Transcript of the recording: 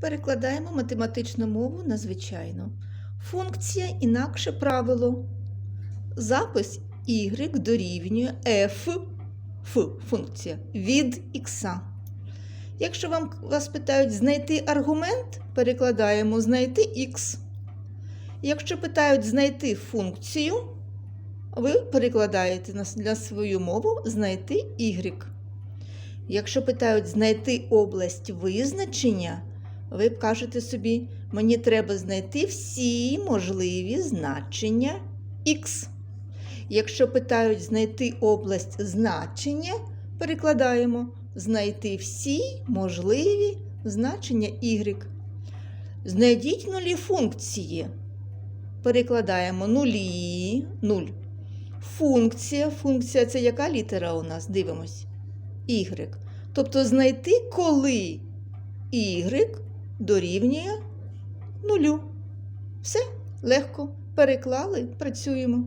Перекладаємо математичну мову на звичайну. Функція інакше правило. Запис y дорівнює f, f функція від х. Якщо вам, вас питають знайти аргумент, перекладаємо знайти х. Якщо питають знайти функцію, ви перекладаєте на, свою мову знайти y. Якщо питають знайти область визначення, ви кажете собі, мені треба знайти всі можливі значення х. Якщо питають знайти область значення, перекладаємо знайти всі можливі значення y. Знайдіть нулі функції. Перекладаємо нулі, нуль. Функція. Функція це яка літера у нас? Дивимось. Y. Тобто знайти, коли y дорівнює нулю. Все легко. Переклали, працюємо.